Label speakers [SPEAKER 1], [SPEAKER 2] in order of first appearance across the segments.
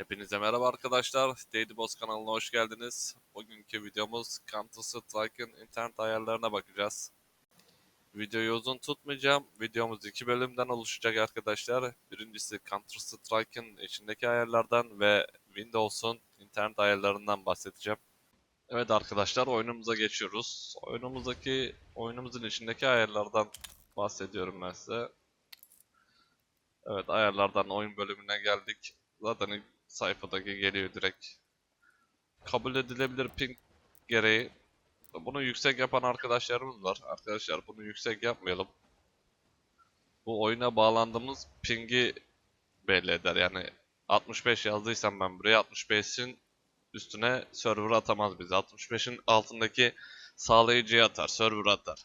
[SPEAKER 1] Hepinize merhaba arkadaşlar. Daily Boss kanalına hoş geldiniz. Bugünkü videomuz Counter Strike'ın internet ayarlarına bakacağız. Videoyu uzun tutmayacağım. Videomuz iki bölümden oluşacak arkadaşlar. Birincisi Counter Strike'ın içindeki ayarlardan ve Windows'un internet ayarlarından bahsedeceğim. Evet arkadaşlar oyunumuza geçiyoruz. Oyunumuzdaki oyunumuzun içindeki ayarlardan bahsediyorum ben size. Evet ayarlardan oyun bölümüne geldik. Zaten sayfadaki geliyor direkt. Kabul edilebilir ping gereği. Bunu yüksek yapan arkadaşlarımız var. Arkadaşlar bunu yüksek yapmayalım. Bu oyuna bağlandığımız pingi belli eder. Yani 65 yazdıysam ben buraya 65'in üstüne server atamaz bizi. 65'in altındaki sağlayıcıya atar, server atar.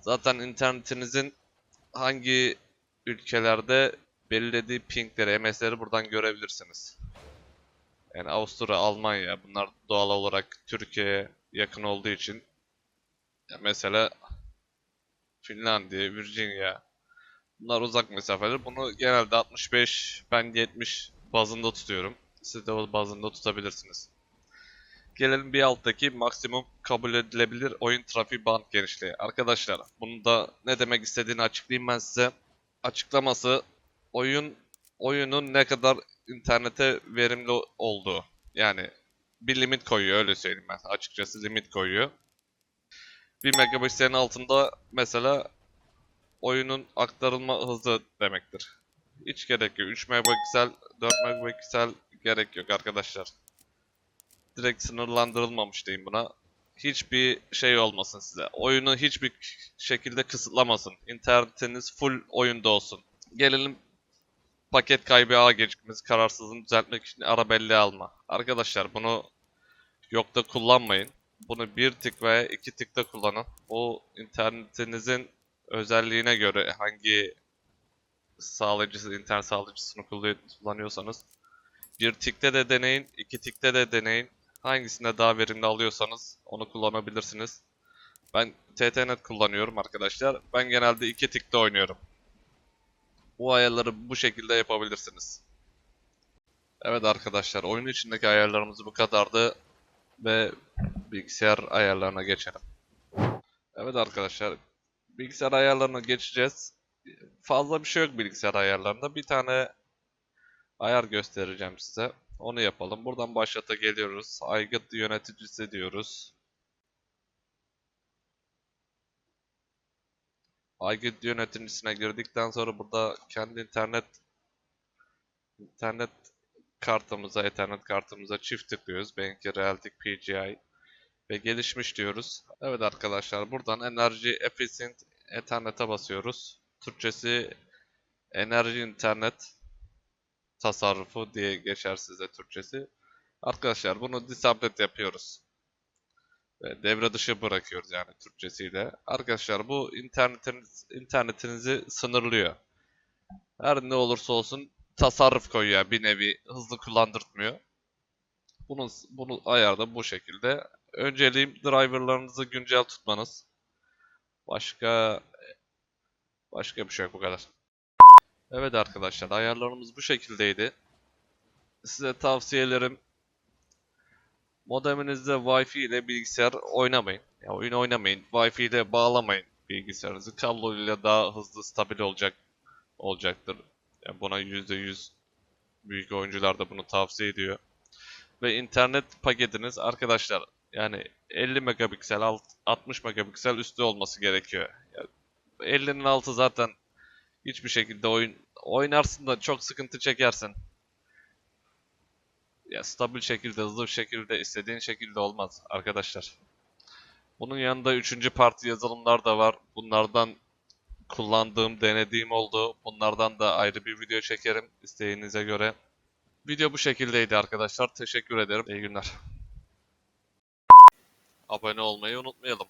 [SPEAKER 1] Zaten internetinizin hangi ülkelerde belirlediği pingleri, MS'leri buradan görebilirsiniz. Yani Avusturya, Almanya bunlar doğal olarak Türkiye'ye yakın olduğu için ya mesela Finlandiya, Virginia bunlar uzak mesafeler. Bunu genelde 65, ben 70 bazında tutuyorum. Siz de bazında tutabilirsiniz. Gelelim bir alttaki maksimum kabul edilebilir oyun trafiği band genişliği. Arkadaşlar bunu da ne demek istediğini açıklayayım ben size. Açıklaması oyun oyunun ne kadar internete verimli olduğu. Yani bir limit koyuyor öyle söyleyeyim ben. Açıkçası limit koyuyor. 1 megabitlerin altında mesela oyunun aktarılma hızı demektir. Hiç gerek yok. 3 megapiksel, 4 megapiksel gerek yok arkadaşlar. Direkt sınırlandırılmamış diyeyim buna. Hiçbir şey olmasın size. Oyunu hiçbir şekilde kısıtlamasın. İnternetiniz full oyunda olsun. Gelelim paket kaybı ağ gecikmesi kararsızlığını düzeltmek için ara belleği alma. Arkadaşlar bunu yokta kullanmayın. Bunu bir tık veya iki tıkta kullanın. O internetinizin özelliğine göre hangi sağlayıcısı, internet sağlayıcısını kullanıyorsanız bir tikte de deneyin, iki tikte de deneyin. Hangisinde daha verimli alıyorsanız onu kullanabilirsiniz. Ben TTNet kullanıyorum arkadaşlar. Ben genelde iki tikte oynuyorum. Bu ayarları bu şekilde yapabilirsiniz. Evet arkadaşlar oyun içindeki ayarlarımız bu kadardı ve bilgisayar ayarlarına geçelim. Evet arkadaşlar bilgisayar ayarlarına geçeceğiz. Fazla bir şey yok bilgisayar ayarlarında. Bir tane ayar göstereceğim size. Onu yapalım. Buradan başlata geliyoruz. Aygıt yöneticisi diyoruz. Aygıt yöneticisine girdikten sonra burada kendi internet internet kartımıza, ethernet kartımıza çift tıklıyoruz. Benimki Realtek PGI ve gelişmiş diyoruz. Evet arkadaşlar buradan enerji efficient ethernet'e basıyoruz. Türkçesi enerji internet tasarrufu diye geçer size Türkçesi. Arkadaşlar bunu disable yapıyoruz. Ve devre dışı bırakıyoruz yani Türkçesiyle. Arkadaşlar bu internetiniz, internetinizi sınırlıyor. Her ne olursa olsun tasarruf koyuyor bir nevi hızlı kullandırtmıyor. Bunu, bunu ayarda bu şekilde. Önceliğim driverlarınızı güncel tutmanız. Başka başka bir şey yok bu kadar. Evet arkadaşlar ayarlarımız bu şekildeydi. Size tavsiyelerim modeminizde Wi-Fi ile bilgisayar oynamayın. Ya oyun oynamayın. Wi-Fi ile bağlamayın bilgisayarınızı. Kablo ile daha hızlı stabil olacak olacaktır. Yani buna %100 büyük oyuncular da bunu tavsiye ediyor. Ve internet paketiniz arkadaşlar yani 50 megapiksel 60 megapiksel üstü olması gerekiyor. Yani 50'nin altı zaten hiçbir şekilde oyun oynarsın da çok sıkıntı çekersin. Ya stabil şekilde, hızlı bir şekilde, istediğin şekilde olmaz arkadaşlar. Bunun yanında üçüncü parti yazılımlar da var. Bunlardan kullandığım, denediğim oldu. Bunlardan da ayrı bir video çekerim isteğinize göre. Video bu şekildeydi arkadaşlar. Teşekkür ederim. İyi günler. Abone olmayı unutmayalım.